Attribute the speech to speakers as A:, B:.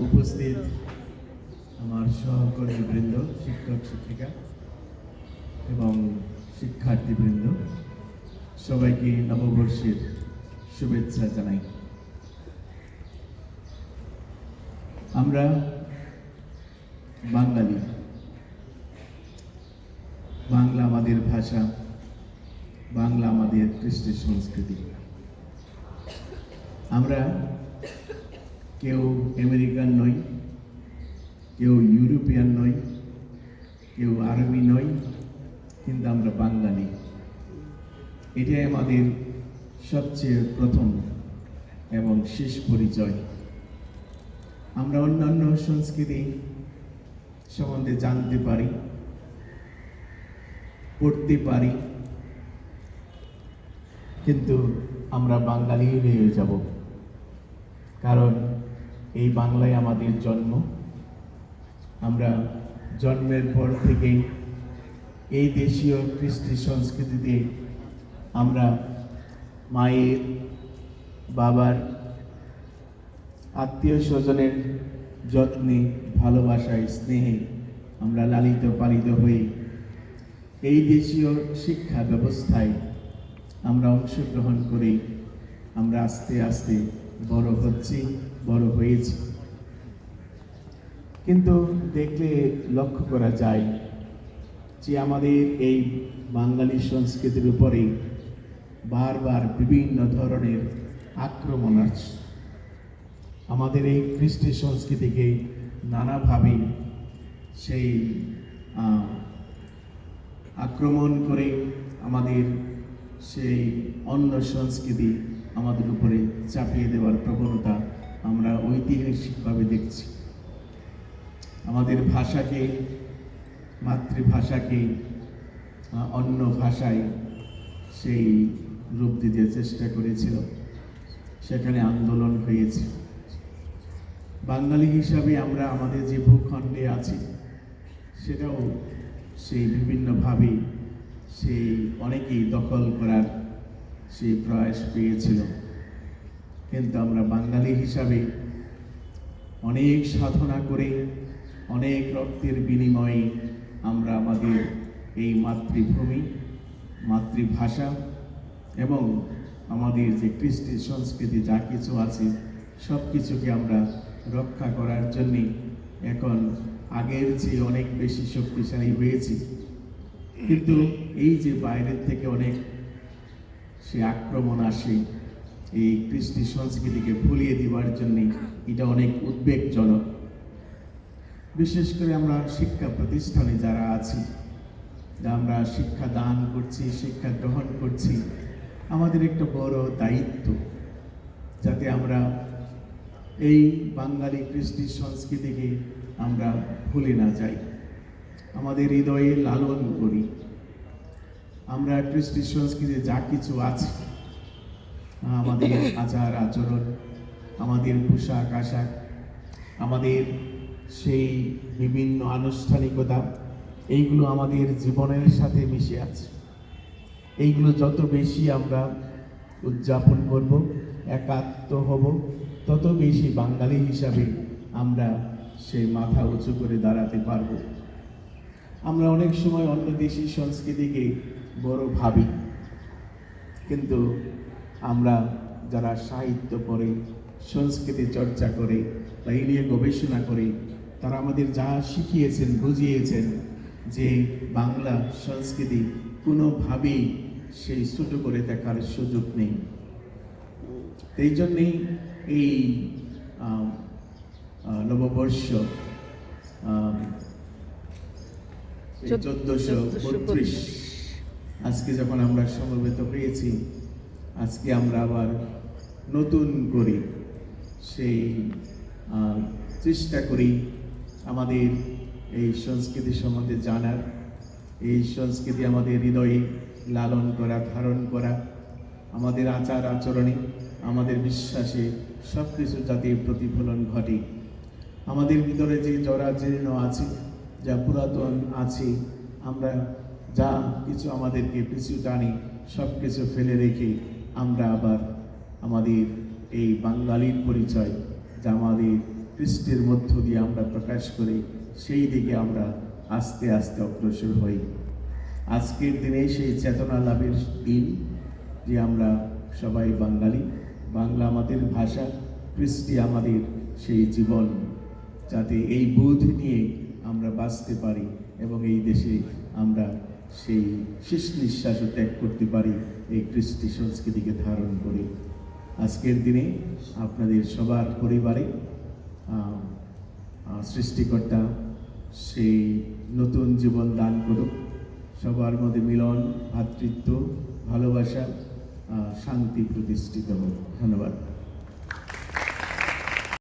A: উপস্থিত আমার সহকর্মীবৃন্দ, শিক্ষক, শিক্ষিকা এবং শিক্ষার্থীবৃন্দ, সবাইকে নববর্ষের শুভেচ্ছা জানাই। আমরা বাঙালি। বাংলা আমাদের ভাষা, বাংলা আমাদের কৃষ্টি সংস্কৃতি। আমরা কেউ আমেরিকান নই, কেউ ইউরোপিয়ান নই, কেউ আরবি নই, কিন্তু আমরা বাঙালি। এটাই আমাদের সবচেয়ে প্রথম এবং শেষ পরিচয়। আমরা অন্যান্য সংস্কৃতি সম্বন্ধে জানতে পারি, পড়তে পারি, কিন্তু আমরা বাঙালি রয়ে যাব। কারণ এই বাংলায় আমাদের জন্ম। আমরা জন্মের পর থেকেই এই দেশীয় কৃষ্টি সংস্কৃতিতে আমরা মায়ের, বাবার আত্মীয় স্বজনের যত্নে, ভালোবাসায়, স্নেহে আমরা লালিত, পালিত হয়ে এই দেশীয় শিক্ষা ব্যবস্থায় আমরা অংশগ্রহণ করে আমরা আস্তে আস্তে বড় হচ্ছি। বড় হয়েছি। কিন্তু দেখলে লক্ষ্য করা যায় যে আমাদের এই বাঙালি সংস্কৃতির উপরে বারবার বিভিন্ন ধরনের আক্রমণ আসছে আমাদের এই কৃষ্টি সংস্কৃতিকে নানাভাবে সেই আক্রমণ করে আমাদের সেই অন্য সংস্কৃতি আমাদের উপরে চাপিয়ে দেওয়ার প্রবণতা আমরা ঐতিহাসিকভাবে দেখছি। আমাদের ভাষাকে, মাতৃভাষাকে অন্য ভাষায় সেই রূপ দিতে চেষ্টা করেছিল। সেখানে আন্দোলন হয়েছে। বাঙালি হিসাবে আমরা আমাদের যে ভূখণ্ডে আছি, সেটাও সেই বিভিন্নভাবে সেই অনেকেই দখল করার সেই প্রয়াস পেয়েছিল। কিন্তু আমরা বাঙালি হিসাবে অনেক সাধনা করে, অনেক রক্তের বিনিময়ে আমরা আমাদের এই মাতৃভূমি, মাতৃভাষা এবং আমাদের যে কৃষ্টি সংস্কৃতি যা কিছু আছে সব কিছুকে আমরা রক্ষা করার জন্যে এখন আগের চেয়ে অনেক বেশি শক্তিশালী হয়েছি। কিন্তু এই যে বাইরের থেকে অনেক সে আক্রমণ আসে এই কৃষ্টি সংস্কৃতিকে ভুলিয়ে দেওয়ার জন্যে এটা অনেক উদ্বেগজনক। বিশেষ করে আমরা শিক্ষা প্রতিষ্ঠানে যারা আছি, আমরা শিক্ষা দান করছি, শিক্ষা গ্রহণ করছি, আমাদের একটা বড় দায়িত্ব, যাতে আমরা এই বাঙালি কৃষ্টি সংস্কৃতিকে আমরা ভুলে না যাই। আমাদের হৃদয়ে লালন করি। আমরা কৃষ্টি সংস্কৃতি যা কিছু আছে আমাদের আচার আচরণ, আমাদের পোশাক আশাক, আমাদের সেই বিভিন্ন আনুষ্ঠানিকতা, এইগুলো আমাদের জীবনের সাথে মিশে আছে। এইগুলো যত বেশি আমরা উদযাপন করব, একাত্ম হব, তত বেশি বাঙালি হিসাবে আমরা সেই মাথা উঁচু করে দাঁড়াতে পারব। আমরা অনেক সময় অন্য দেশি সংস্কৃতিকে বড় ভাবি, কিন্তু আমরা যারা সাহিত্য পড়ে সংস্কৃতি চর্চা করে বা এই নিয়ে গবেষণা করে তারা আমাদের যা শিখিয়েছেন বুঝিয়েছেন যে বাংলা সংস্কৃতি কোনোভাবেই সেই ছোটো করে দেখার সুযোগ নেই। এই জন্যেই এই নববর্ষ
B: চোদ্দ-
A: চোদ্দশো
B: চোদ্দশো
A: বত্রিশ। আজকে যখন আমরা সমবেত হয়েছি আজকে আমরা আবার নতুন করে। সেই চেষ্টা করি আমাদের এই সংস্কৃতি সম্বন্ধে জানার, এই সংস্কৃতি আমাদের হৃদয়ে লালন করা, ধারণ করা, আমাদের আচার আচরণে, আমাদের বিশ্বাসে সব কিছু যাতে প্রতিফলন ঘটে। আমাদের ভিতরে যে জরাজীর্ণ আছে, যা পুরাতন আছে, আমরা যা কিছু আমাদেরকে পিছু টানি সব কিছু ফেলে রেখে আমরা আবার আমাদের এই বাঙালির পরিচয় যা আমাদের খ্রিস্টের মধ্য দিয়ে আমরা প্রকাশ করি, সেই দিকে আমরা আস্তে আস্তে অগ্রসর হই। আজকের দিনে সেই চেতনা লাভের দিন যে আমরা সবাই বাঙালি, বাংলা আমাদের ভাষা কৃষ্টি আমাদের সেই জীবন, যাতে এই বোধ নিয়ে আমরা বাঁচতে পারি এবং এই দেশে আমরা সেই শেষ নিঃশ্বাসও ত্যাগ করতে পারি এই কৃষ্টি সংস্কৃতিকে ধারণ করে। আজকের দিনে আপনাদের সবার পরিবারে সৃষ্টিকর্তা সেই নতুন জীবন দান করুক। সবার মধ্যে মিলন ভ্রাতৃত্ব ভালোবাসা শান্তি প্রতিষ্ঠিত হোক। ধন্যবাদ।